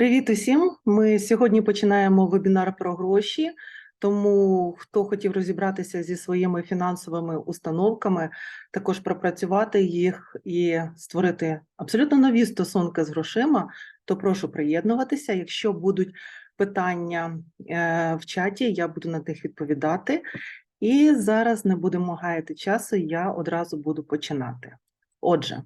Привіт усім! Ми сьогодні починаємо вебінар про гроші. Тому хто хотів розібратися зі своїми фінансовими установками, також пропрацювати їх і створити абсолютно нові стосунки з грошима, то прошу приєднуватися. Якщо будуть питання е, в чаті, я буду на них відповідати. І зараз не будемо гаяти часу, я одразу буду починати. Отже,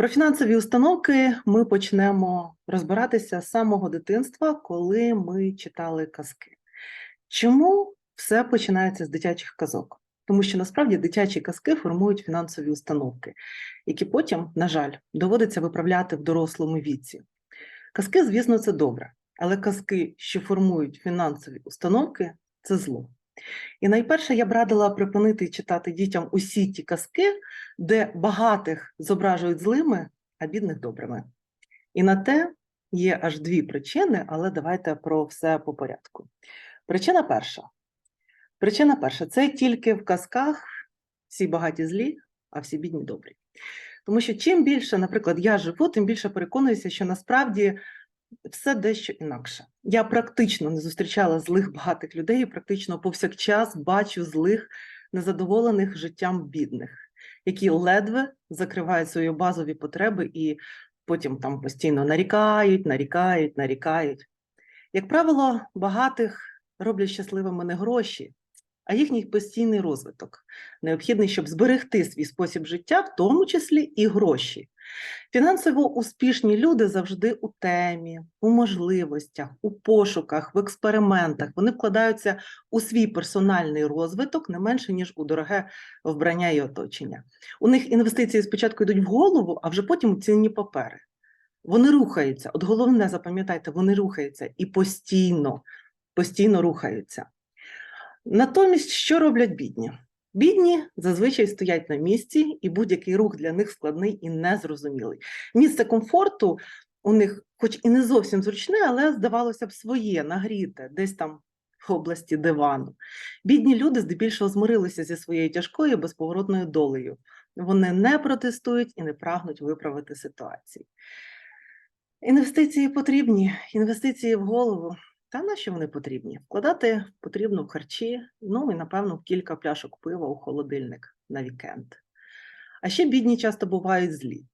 про фінансові установки ми почнемо розбиратися з самого дитинства, коли ми читали казки. Чому все починається з дитячих казок? Тому що насправді дитячі казки формують фінансові установки, які потім, на жаль, доводиться виправляти в дорослому віці. Казки, звісно, це добре, але казки, що формують фінансові установки, це зло. І найперше я б радила припинити читати дітям усі ті казки, де багатих зображують злими, а бідних добрими. І на те є аж дві причини, але давайте про все по порядку. Причина перша. Причина перша це тільки в казках всі багаті злі, а всі бідні добрі. Тому що чим більше, наприклад, я живу, тим більше переконуюся, що насправді все дещо інакше. Я практично не зустрічала злих багатих людей, і практично повсякчас бачу злих, незадоволених життям бідних, які ледве закривають свої базові потреби і потім там постійно нарікають, нарікають, нарікають. Як правило, багатих роблять щасливими не гроші, а їхній постійний розвиток, необхідний, щоб зберегти свій спосіб життя, в тому числі і гроші. Фінансово успішні люди завжди у темі, у можливостях, у пошуках, в експериментах. Вони вкладаються у свій персональний розвиток не менше, ніж у дороге вбрання і оточення. У них інвестиції спочатку йдуть в голову, а вже потім у цінні папери. Вони рухаються. От головне, запам'ятайте, вони рухаються і постійно, постійно рухаються. Натомість, що роблять бідні? Бідні зазвичай стоять на місці, і будь-який рух для них складний і незрозумілий. Місце комфорту у них, хоч і не зовсім зручне, але здавалося б, своє, нагріте, десь там в області дивану. Бідні люди здебільшого змирилися зі своєю тяжкою безповоротною долею. Вони не протестують і не прагнуть виправити ситуацію. Інвестиції потрібні, інвестиції в голову. Та на що вони потрібні? Вкладати потрібно в харчі, ну і, напевно, кілька пляшок пива у холодильник на вікенд. А ще бідні часто бувають злі.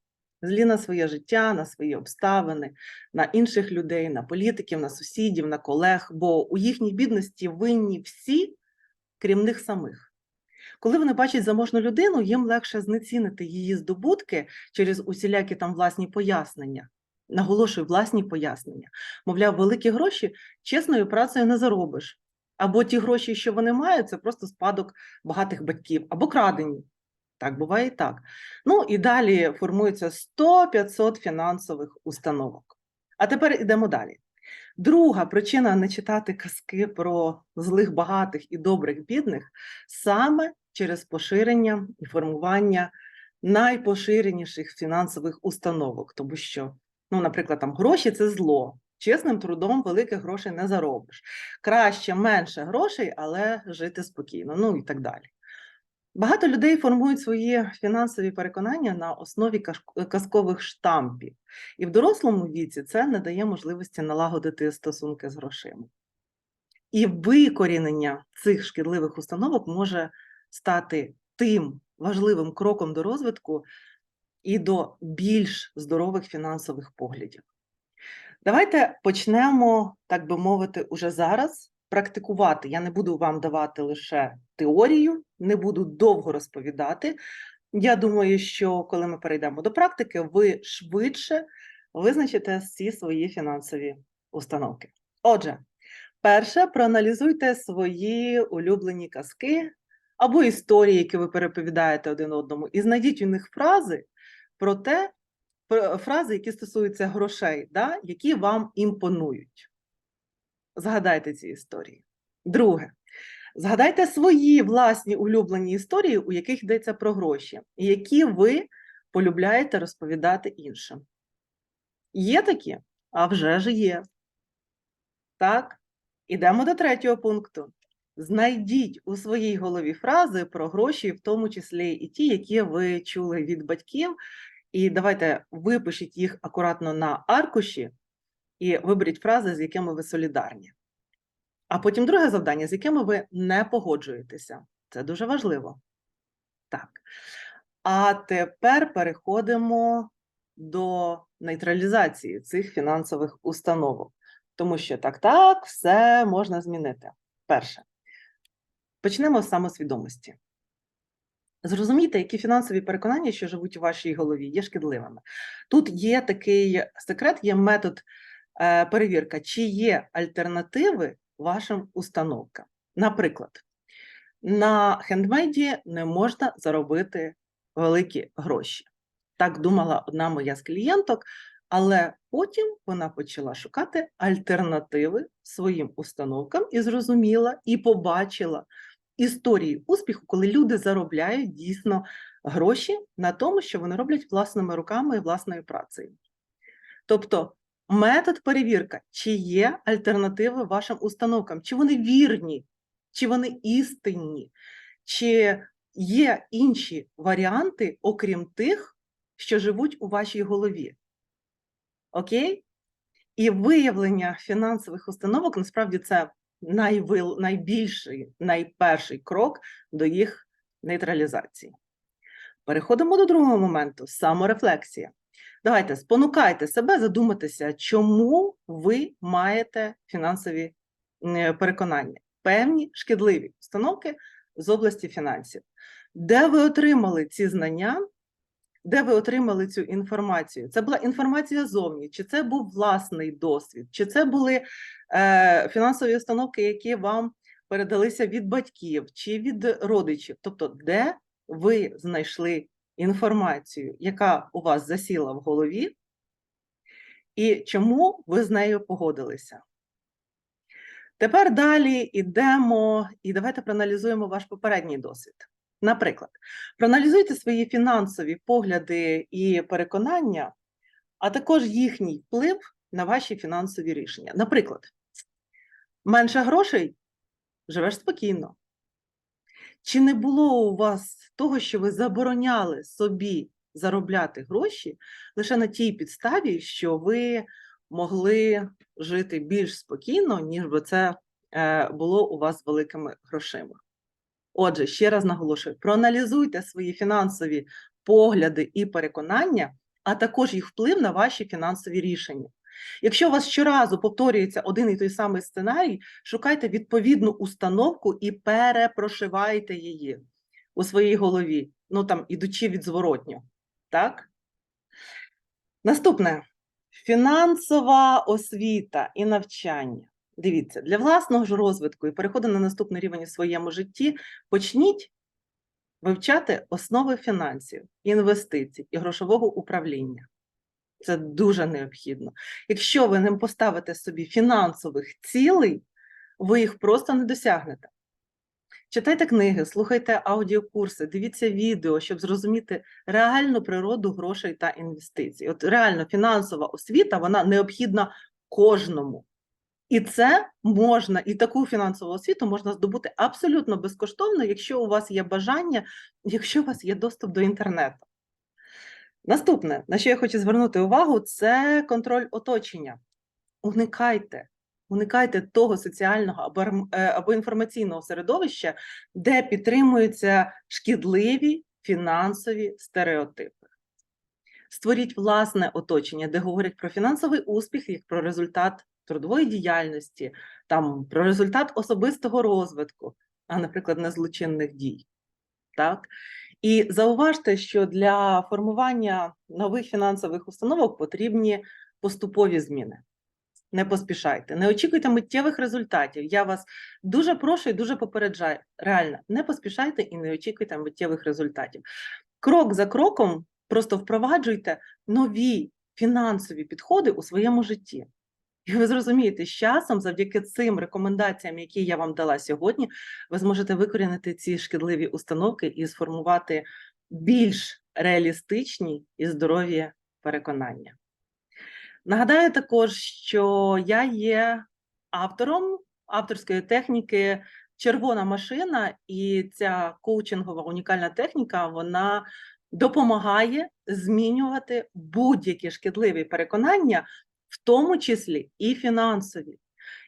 Злі на своє життя, на свої обставини, на інших людей, на політиків, на сусідів, на колег, бо у їхній бідності винні всі, крім них самих. Коли вони бачать заможну людину, їм легше знецінити її здобутки через усілякі там власні пояснення. Наголошую власні пояснення. Мовляв, великі гроші чесною працею не заробиш. Або ті гроші, що вони мають, це просто спадок багатих батьків, або крадені. Так буває і так. Ну і далі формується 100-500 фінансових установок. А тепер йдемо далі. Друга причина не читати казки про злих багатих і добрих бідних саме через поширення і формування найпоширеніших фінансових установок, тому що Ну, наприклад, там гроші це зло. Чесним трудом великих грошей не заробиш. Краще менше грошей, але жити спокійно, ну і так далі. Багато людей формують свої фінансові переконання на основі казкових штампів, і в дорослому віці це не дає можливості налагодити стосунки з грошима. І викорінення цих шкідливих установок може стати тим важливим кроком до розвитку, і до більш здорових фінансових поглядів. Давайте почнемо, так би мовити, уже зараз практикувати. Я не буду вам давати лише теорію, не буду довго розповідати. Я думаю, що коли ми перейдемо до практики, ви швидше визначите всі свої фінансові установки. Отже, перше, проаналізуйте свої улюблені казки або історії, які ви переповідаєте один одному, і знайдіть у них фрази, про те, про фрази, які стосуються грошей, да, які вам імпонують. Згадайте ці історії. Друге, згадайте свої власні улюблені історії, у яких йдеться про гроші, і які ви полюбляєте розповідати іншим. Є такі? А вже ж є. Так, ідемо до третього пункту. Знайдіть у своїй голові фрази про гроші, в тому числі і ті, які ви чули від батьків, і давайте випишіть їх акуратно на аркуші, і виберіть фрази, з якими ви солідарні. А потім друге завдання, з якими ви не погоджуєтеся. Це дуже важливо. Так. А тепер переходимо до нейтралізації цих фінансових установок. Тому що так, так, все можна змінити. Перше. Почнемо з самосвідомості. Зрозумійте, які фінансові переконання, що живуть у вашій голові, є шкідливими. Тут є такий секрет, є метод е, перевірка, чи є альтернативи вашим установкам. Наприклад, на хендмейді не можна заробити великі гроші. Так думала одна моя з клієнток, але потім вона почала шукати альтернативи своїм установкам і зрозуміла і побачила історії успіху, коли люди заробляють дійсно гроші на тому, що вони роблять власними руками і власною працею. Тобто метод перевірка, чи є альтернативи вашим установкам, чи вони вірні, чи вони істинні, чи є інші варіанти, окрім тих, що живуть у вашій голові. Окей? І виявлення фінансових установок насправді це найвил, найбільший, найперший крок до їх нейтралізації. Переходимо до другого моменту саморефлексія. Давайте спонукайте себе задуматися, чому ви маєте фінансові е, переконання, певні шкідливі установки з області фінансів. Де ви отримали ці знання, де ви отримали цю інформацію? Це була інформація зовні, чи це був власний досвід, чи це були е, фінансові установки, які вам передалися від батьків чи від родичів? Тобто, де ви знайшли інформацію, яка у вас засіла в голові, і чому ви з нею погодилися? Тепер далі йдемо і давайте проаналізуємо ваш попередній досвід. Наприклад, проаналізуйте свої фінансові погляди і переконання, а також їхній вплив на ваші фінансові рішення. Наприклад, менше грошей живеш спокійно. Чи не було у вас того, що ви забороняли собі заробляти гроші лише на тій підставі, що ви могли жити більш спокійно, ніж би це е, було у вас великими грошима? Отже, ще раз наголошую: проаналізуйте свої фінансові погляди і переконання, а також їх вплив на ваші фінансові рішення. Якщо у вас щоразу повторюється один і той самий сценарій, шукайте відповідну установку і перепрошивайте її у своїй голові, ну там ідучи від зворотнього. Так? Наступне фінансова освіта і навчання. Дивіться, для власного ж розвитку і переходу на наступний рівень у своєму житті почніть вивчати основи фінансів, інвестицій і грошового управління. Це дуже необхідно. Якщо ви не поставите собі фінансових цілей, ви їх просто не досягнете. Читайте книги, слухайте аудіокурси, дивіться відео, щоб зрозуміти реальну природу грошей та інвестицій. От реально фінансова освіта вона необхідна кожному. І це можна, і таку фінансову освіту можна здобути абсолютно безкоштовно, якщо у вас є бажання, якщо у вас є доступ до інтернету. Наступне, на що я хочу звернути увагу, це контроль оточення. Уникайте, уникайте того соціального або, е, або інформаційного середовища, де підтримуються шкідливі фінансові стереотипи. Створіть власне оточення, де говорять про фінансовий успіх як про результат трудової діяльності, там про результат особистого розвитку, а, наприклад, не злочинних дій. Так? І зауважте, що для формування нових фінансових установок потрібні поступові зміни. Не поспішайте, не очікуйте миттєвих результатів. Я вас дуже прошу і дуже попереджаю. Реально, не поспішайте і не очікуйте миттєвих результатів. Крок за кроком просто впроваджуйте нові фінансові підходи у своєму житті. І ви зрозумієте, з часом, завдяки цим рекомендаціям, які я вам дала сьогодні, ви зможете викорінити ці шкідливі установки і сформувати більш реалістичні і здорові переконання. Нагадаю також, що я є автором авторської техніки червона машина, і ця коучингова унікальна техніка вона допомагає змінювати будь-які шкідливі переконання в тому числі і фінансові.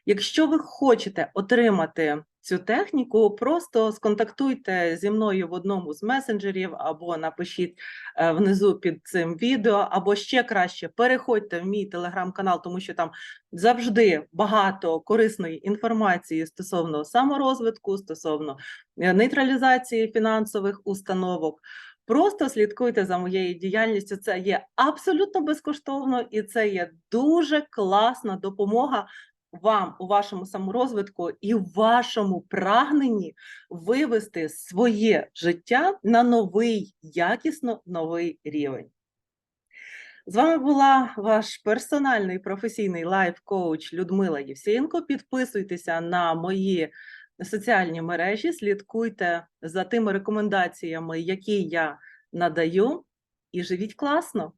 Якщо ви хочете отримати цю техніку, просто сконтактуйте зі мною в одному з месенджерів або напишіть е, внизу під цим відео, або ще краще переходьте в мій телеграм-канал, тому що там завжди багато корисної інформації стосовно саморозвитку, стосовно е, нейтралізації фінансових установок. Просто слідкуйте за моєю діяльністю. Це є абсолютно безкоштовно і це є дуже класна допомога вам у вашому саморозвитку і в вашому прагненні вивести своє життя на новий, якісно новий рівень. З вами була ваш персональний професійний лайф-коуч Людмила Євсієнко. Підписуйтеся на мої соціальні мережі, слідкуйте за тими рекомендаціями, які я надаю, і живіть класно!